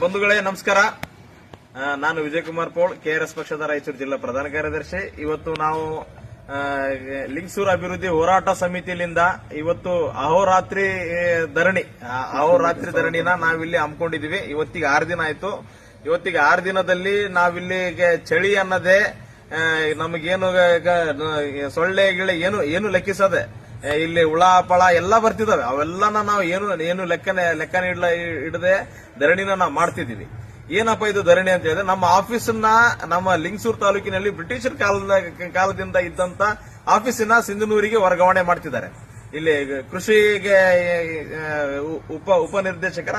ಬಂಧುಗಳೇ, ನಮಸ್ಕಾರ. ನಾನು ವಿಜಯ್ ಕುಮಾರ್ ಪೋಳ್, ಕೆಆರ್ಎಸ್ ಪಕ್ಷದ ರಾಯಚೂರು ಜಿಲ್ಲಾ ಪ್ರಧಾನ ಕಾರ್ಯದರ್ಶಿ. ಇವತ್ತು ನಾವು ಲಿಂಗ್ಸೂರ್ ಅಭಿವೃದ್ಧಿ ಹೋರಾಟ ಸಮಿತಿಯಿಂದ ಇವತ್ತು ಅಹೋರಾತ್ರಿ ಧರಣಿ ಅಹೋರಾತ್ರಿ ಧರಣಿನ ನಾವಿಲ್ಲಿ ಹಮ್ಮಿಕೊಂಡಿದೀವಿ ಇವತ್ತಿಗೆ ಆರು ದಿನ ಆಯ್ತು. ಇವತ್ತಿಗೆ ಆರು ದಿನದಲ್ಲಿ ನಾವಿಲ್ಲಿಗೆ ಚಳಿ ಅನ್ನದೇ ನಮಗೇನು ಸೊಳ್ಳೆ ಗಿಳೆ ಏನು ಏನು ಲೆಕ್ಕಿಸದೆ ಇಲ್ಲಿ ಹುಳ, ಪಳ ಎಲ್ಲ ಬರ್ತಿದಾವೆ. ಅವೆಲ್ಲನ ನಾವು ಏನು ಏನು ಲೆಕ್ಕನೆ, ಲೆಕ್ಕ ಇಡದೆ ಧರಣಿನ ನಾವು ಮಾಡ್ತಿದೀವಿ ಏನಪ್ಪ ಇದು ಧರಣಿ ಅಂತ ಹೇಳಿದ್ರೆ, ನಮ್ಮ ಆಫೀಸನ್ನ ನಮ್ಮ ಲಿಂಗಸೂರು ತಾಲೂಕಿನಲ್ಲಿ ಬ್ರಿಟಿಷರ್ ಕಾಲದ, ಕಾಲದಿಂದ ಇದ್ದಂತ ಆಫೀಸಿನ ಸಿಂಧನೂರಿಗೆ ವರ್ಗಾವಣೆ ಮಾಡ್ತಿದ್ದಾರೆ. ಇಲ್ಲಿ ಕೃಷಿಗೆ ಉಪ, ಉಪನಿರ್ದೇಶಕರ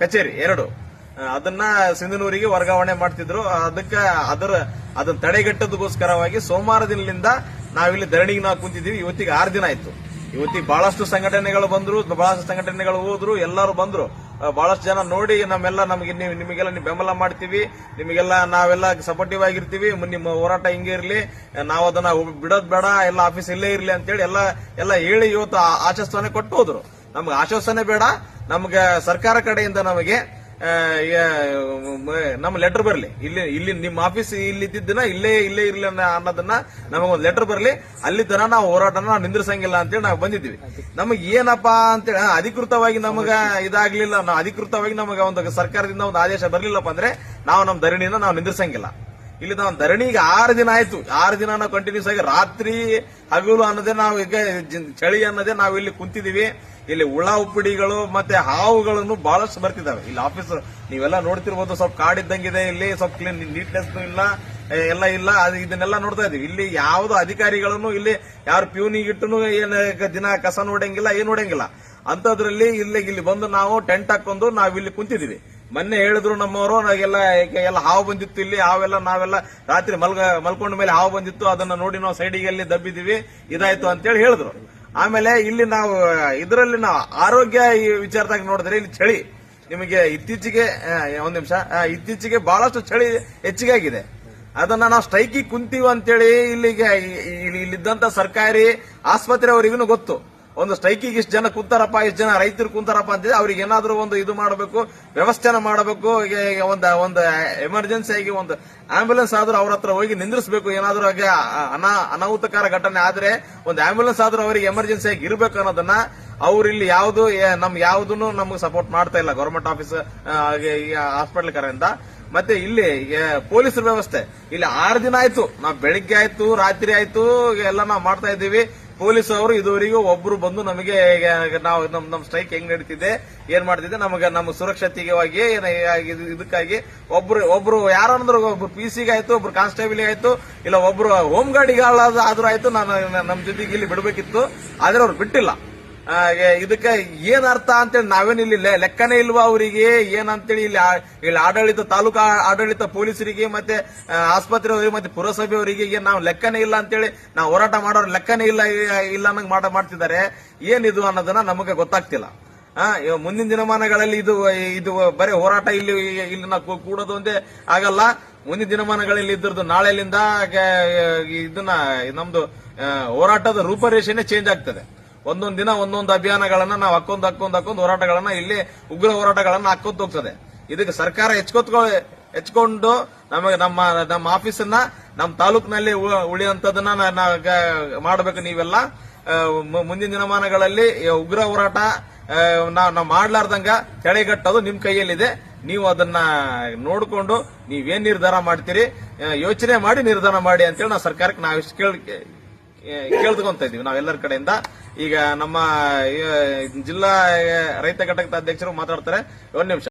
ಕಚೇರಿ ಎರಡು. ಅದನ್ನ ಸಿಂಧನೂರಿಗೆ ವರ್ಗಾವಣೆ ಮಾಡ್ತಿದ್ರು. ಅದಕ್ಕೆ ಅದರ, ಅದನ್ನ ತಡೆಗಟ್ಟದಕ್ಕೋಸ್ಕರವಾಗಿ ಸೋಮವಾರ ದಿನದಿಂದ ನಾವಿಲ್ಲಿ ಧರಣಿಗೆ ನಾವು ಕುಂತಿದ್ದೀವಿ. ಇವತ್ತಿಗೆ ಆರು ದಿನ ಆಯ್ತು. ಇವತ್ತಿಗೆ ಬಹಳಷ್ಟು ಸಂಘಟನೆಗಳು ಬಂದ್ರು, ಬಹಳಷ್ಟು ಸಂಘಟನೆಗಳು ಹೋದ್ರು, ಎಲ್ಲರೂ ಬಂದ್ರು. ಬಹಳಷ್ಟು ಜನ ನೋಡಿ ನಮ್ಮೆಲ್ಲ ನಮಗೆ ನೀವು, ನಿಮಗೆಲ್ಲ ನೀವು ಬೆಂಬಲ ಮಾಡ್ತೀವಿ. ನಿಮಗೆಲ್ಲ ನಾವೆಲ್ಲ ಸಪೋರ್ಟಿವ್ ಆಗಿರ್ತೀವಿ. ನಿಮ್ಮ ಹೋರಾಟ ಹಿಂಗೆ ಇರಲಿ. ನಾವು ಅದನ್ನ ಬಿಡೋದ್ ಬೇಡ, ಎಲ್ಲ ಆಫೀಸ್ ಇಲ್ಲೇ ಇರಲಿ ಅಂತೇಳಿ ಎಲ್ಲ ಎಲ್ಲ ಹೇಳಿ ಇವತ್ತು ಆಶ್ವಾಸನೆ ಕೊಟ್ಟು ಹೋದ್ರು. ನಮ್ಗೆ ಆಶ್ವಾಸನೆ ಬೇಡ. ನಮ್ಗೆ ಸರ್ಕಾರ ಕಡೆಯಿಂದ ನಮಗೆ ನಮ್ಮ ಲೆಟರ್ ಬರಲಿ. ಇಲ್ಲಿ ಇಲ್ಲಿ ನಿಮ್ಮ ಆಫೀಸ್ ಇಲ್ಲಿ ಇದ್ದಿದ್ದನ್ನ ಇಲ್ಲೇ ಇಲ್ಲೇ ಇರಲಿ ಅನ್ನೋ- ಅನ್ನೋದನ್ನ ನಮಗೊಂದು ಲೆಟರ್ ಬರಲಿ. ಅಲ್ಲಿ ತನ ನಾವು ಹೋರಾಟನ ನಾವು ನಿಂದ್ರಿಸಂಗಿಲ್ಲ ಅಂತೇಳಿ ನಾವು ಬಂದಿದ್ವಿ ನಮಗೆ ಏನಪ್ಪಾ ಅಂತೇಳಿ ಅಧಿಕೃತವಾಗಿ ನಮಗ ಇದಾಗ್ಲಿಲ್ಲ. ನಾವು ಅಧಿಕೃತವಾಗಿ ನಮಗೆ ಒಂದು ಸರ್ಕಾರದಿಂದ ಒಂದು ಆದೇಶ ಬರಲಿಲ್ಲಪ್ಪ ಅಂದ್ರೆ ನಾವು ನಮ್ಮ ಧರಣಿನ ನಾವು ನಿಂದ್ರಿಸಂಗಿಲ್ಲ. ಇಲ್ಲಿ ನಾವು ಧರಣಿಗೆ ಆರು ದಿನ ಆಯ್ತು. ಆರು ದಿನ ನಾವು ಕಂಟಿನ್ಯೂಸ್ ಆಗಿ ರಾತ್ರಿ ಹಗಲು ಅನ್ನೋದೇ ನಾವು ಈಗ ಚಳಿ ಅನ್ನೋದೇ ನಾವು ಇಲ್ಲಿ ಕುಂತಿದೀವಿ. ಇಲ್ಲಿ ಹುಳ ಉಪ್ಪಿಡಿಗಳು ಮತ್ತೆ ಹಾವುಗಳನ್ನು ಬಹಳಷ್ಟು ಬರ್ತಿದ್ದಾವೆ. ಇಲ್ಲಿ ಆಫೀಸ್ ನೀವೆಲ್ಲ ನೋಡ್ತಿರ್ಬೋದು ಸ್ವಲ್ಪ ಕಾಡಿದ್ದಂಗಿದೆ ಇಲ್ಲಿ, ಸ್ವಲ್ಪ ಕ್ಲೀನ್ ನೀಟ್ನೆಸ್ ಇಲ್ಲ ಎಲ್ಲ ಇಲ್ಲ. ಅದು ಇದನ್ನೆಲ್ಲ ನೋಡ್ತಾ ಇದೀವಿ ಇಲ್ಲಿ ಯಾವ್ದು ಅಧಿಕಾರಿಗಳನ್ನು ಇಲ್ಲಿ ಯಾರು ಪ್ಯೂನಿಗಿಟ್ಟು ಏನು ದಿನ ಕಸ ನೋಡಂಗಿಲ್ಲ, ಏನು ನೋಡಂಗಿಲ್ಲ. ಅಂತದ್ರಲ್ಲಿ ಇಲ್ಲಿ ಇಲ್ಲಿ ಬಂದು ನಾವು ಟೆಂಟ್ ಹಾಕೊಂಡು ನಾವು ಇಲ್ಲಿ ಕುಂತಿದೀವಿ ಮೊನ್ನೆ ಹೇಳಿದ್ರು ನಮ್ಮವರು ಎಲ್ಲ ಎಲ್ಲ ಹಾವು ಬಂದಿತ್ತು ಇಲ್ಲಿ, ಹಾವೆಲ್ಲ ನಾವೆಲ್ಲ ರಾತ್ರಿ ಮಲ್ಗ, ಮಲ್ಕೊಂಡ ಮೇಲೆ ಹಾವು ಬಂದಿತ್ತು, ಅದನ್ನ ನೋಡಿ ನಾವು ಸೈಡಿಗೆ ಅಲ್ಲಿ ದಬ್ಬಿದೀವಿ, ಇದಾಯ್ತು ಅಂತೇಳಿ ಹೇಳಿದ್ರು. ಆಮೇಲೆ ಇಲ್ಲಿ ನಾವು, ಇದರಲ್ಲಿ ನಾವು ಆರೋಗ್ಯ ವಿಚಾರದಾಗ ನೋಡಿದ್ರೆ ಇಲ್ಲಿ ಚಳಿ. ನಿಮಗೆ ಇತ್ತೀಚೆಗೆ ಒಂದ್ ನಿಮಿಷ ಇತ್ತೀಚೆಗೆ ಬಹಳಷ್ಟು ಚಳಿ ಹೆಚ್ಚಿಗೆ ಆಗಿದೆ. ಅದನ್ನ ನಾವು ಸ್ಟ್ರೈಕಿಗೆ ಕುಂತೀವಿ ಅಂತೇಳಿ ಇಲ್ಲಿಗೆ ಇಲ್ಲಿದ್ದಂತ ಸರ್ಕಾರಿ ಆಸ್ಪತ್ರೆಯವರಿಗೂ ಗೊತ್ತು. ಒಂದು ಸ್ಟ್ರೈಕಿಗೆ ಇಷ್ಟು ಜನ ಕುಂತಾರಪ್ಪ, ಇಷ್ಟು ಜನ ರೈತರು ಕುಂತಾರಪ್ಪ ಅಂತ ಅವ್ರಿಗೆ ಏನಾದರೂ ಒಂದು ಇದು ಮಾಡಬೇಕು, ವ್ಯವಸ್ಥೆನ ಮಾಡಬೇಕು ಒಂದು ಒಂದು ಎಮರ್ಜೆನ್ಸಿ ಆಗಿ ಒಂದು ಆಂಬ್ಯುಲೆನ್ಸ್ ಆದ್ರೂ ಅವ್ರ ಹತ್ರ ಹೋಗಿ ನಿಂದಿರಿಸಬೇಕು, ಏನಾದರೂ ಹಾಗೆ ಅನಾ, ಅನಾಹುತಕಾರ ಘಟನೆ ಆದ್ರೆ ಒಂದು ಆಂಬ್ಯುಲೆನ್ಸ್ ಆದ್ರೂ ಅವರಿಗೆ ಎಮರ್ಜೆನ್ಸಿ ಆಗಿ ಇರಬೇಕು ಅನ್ನೋದನ್ನ ಅವ್ರು ಇಲ್ಲಿ ಯಾವ್ದು, ಏ- ನಮ್ ಯಾವ್ದನ್ನು ನಮ್ಗೆ ಸಪೋರ್ಟ್ ಮಾಡ್ತಾ ಇಲ್ಲ ಗೌರ್ಮೆಂಟ್ ಆಫೀಸ್ ಹಾಸ್ಪಿಟಲ್ ಕರೆಯಿಂದ ಮತ್ತೆ ಇಲ್ಲಿ ಪೊಲೀಸರ ವ್ಯವಸ್ಥೆ. ಇಲ್ಲಿ ಆರು ದಿನ ಆಯ್ತು. ನಾವು ಬೆಳಿಗ್ಗೆ ಆಯ್ತು, ರಾತ್ರಿ ಆಯ್ತು ಎಲ್ಲ ನಾವು ಮಾಡ್ತಾ ಇದ್ದೀವಿ. ಪೊಲೀಸ್ ಅವರು ಇದುವರೆಗೂ ಒಬ್ರು ಬಂದು ನಮಗೆ ನಾವು ನಮ್ ನಮ್ ಸ್ಟ್ರೈಕ್ ಹೆಂಗ್ ನಡೀತಿದೆ, ಏನ್ ಮಾಡ್ತಿದೆ, ನಮಗೆ ನಮ್ಮ ಸುರಕ್ಷತೆಗಾಗಿ ಇದು- ಇದಕ್ಕಾಗಿ ಒಬ್ರು ಒಬ್ರು ಯಾರಂದ್ರು ಒಬ್ರು ಪಿ ಸಿಗೆ ಆಯ್ತು, ಒಬ್ರು ಕಾನ್ಸ್ಟೇಬಲ್ ಆಯ್ತು, ಇಲ್ಲ ಒಬ್ರು ಹೋಮ್ ಗಾರ್ಡಿಗಳಾದ ಆದ್ರೂ ಆಯ್ತು, ನಾನು ನಮ್ ಜೊತೆಗೆ ಇಲ್ಲಿ ಬಿಡಬೇಕಿತ್ತು, ಆದ್ರೆ ಅವ್ರು ಬಿಟ್ಟಿಲ್ಲ. ಇದಕ್ಕೆ ಏನ್ ಅರ್ಥ ಅಂತೇಳಿ ನಾವೇನ್ ಇಲ್ಲಿ ಲೆ- ಲೆಕ್ಕನೇ ಇಲ್ವಾ ಅವರಿಗೆ? ಏನಂತೇಳಿ ಇಲ್ಲಿ ಇಲ್ಲಿ ಆಡಳಿತ ತಾಲೂಕಾ ಆಡಳಿತ ಪೊಲೀಸರಿಗೆ ಮತ್ತೆ ಆಸ್ಪತ್ರೆ ಆಸ್ಪತ್ರೆಯವರಿಗೆ ಮತ್ತೆ ಪುರಸಭೆಯವರಿಗೆ ಏನ್ ನಾವು ಲೆಕ್ಕನೇ ಇಲ್ಲ ಅಂತೇಳಿ ನಾವು ಹೋರಾಟ ಮಾಡೋರು ಲೆಕ್ಕನೇ ಇಲ್ಲ ಇಲ್ಲ ಅನ್ನಂಗ್ ಮಾಡ ಮಾಡ್ತಿದ್ದಾರೆ. ಏನಿದು ಅನ್ನೋದನ್ನ ನಮಗೆ ಗೊತ್ತಾಗ್ತಿಲ್ಲ. ಆ, ಮುಂದಿನ ದಿನಮಾನಗಳಲ್ಲಿ ಇದು ಇದು ಬರೀ ಹೋರಾಟ ಇಲ್ಲಿ ಇಲ್ಲಿ ನಾವು ಕೂಡೋದು ಒಂದೇ ಆಗಲ್ಲ. ಮುಂದಿನ ದಿನಮಾನಗಳಲ್ಲಿ ಇದ್ರದ್ದು ನಾಳೆಲಿಂದ ಇದನ್ನ ನಮ್ದು ಹೋರಾಟದ ರೂಪರೇಷೆನೇ ಚೇಂಜ್ ಆಗ್ತದೆ. ಒಂದೊಂದ್ ದಿನ ಒಂದೊಂದು ಅಭಿಯಾನಗಳನ್ನ ನಾವು ಹಾಕೊಂಡ್ ಹಾಕೊಂಡ್ ಹಾಕೊಂಡ್ ಹೋರಾಟಗಳನ್ನ ಇಲ್ಲಿ ಉಗ್ರ ಹೋರಾಟಗಳನ್ನ ಹಾಕೊಂತ ಹೋಗ್ತದೆ. ಇದಕ್ಕೆ ಸರ್ಕಾರ ಹೆಚ್ಕೊತ್ಕೊ, ಹೆಚ್ಕೊಂಡು ನಮಗೆ ನಮ್ಮ ನಮ್ಮ ಆಫೀಸನ್ನ, ನಮ್ಮ ತಾಲೂಕಿನಲ್ಲಿ ಉ- ಉಳಿಯುವಂತದನ್ನ ನಾ- ನಾ- ಗ- ಮಾಡ್ಬೇಕು ನೀವೆಲ್ಲ. ಮುಂದಿನ ದಿನಮಾನಗಳಲ್ಲಿ ಉಗ್ರ ಹೋರಾಟ ನಾವು ನಾವ್ ನಾವು ಮಾಡ್ಲಾರ್ದಂಗ ತಡೆಗಟ್ಟೋದು ನಿಮ್ ಕೈಯಲ್ಲಿದೆ. ನೀವು ಅದನ್ನ ನೋಡಿಕೊಂಡು ನೀವೇನ್ ನಿರ್ಧಾರ ಮಾಡ್ತೀರಿ? ಯೋಚನೆ ಮಾಡಿ ನಿರ್ಧಾರ ಮಾಡಿ ಅಂತೇಳಿ ನಾವು ಸರ್ಕಾರಕ್ಕೆ ನಾವು ಇಷ್ಟು ಕೇಳ್ ಕೇಳ್ಕೊಂತ ಇದೀವಿ ನಾವೆಲ್ಲರ ಕಡೆಯಿಂದ. ಈಗ ನಮ್ಮ ಜಿಲ್ಲಾ ರೈತ ಘಟಕದ ಅಧ್ಯಕ್ಷರು ಮಾತಾಡ್ತಾರೆ. ಒಂದ್ ನಿಮಿಷ.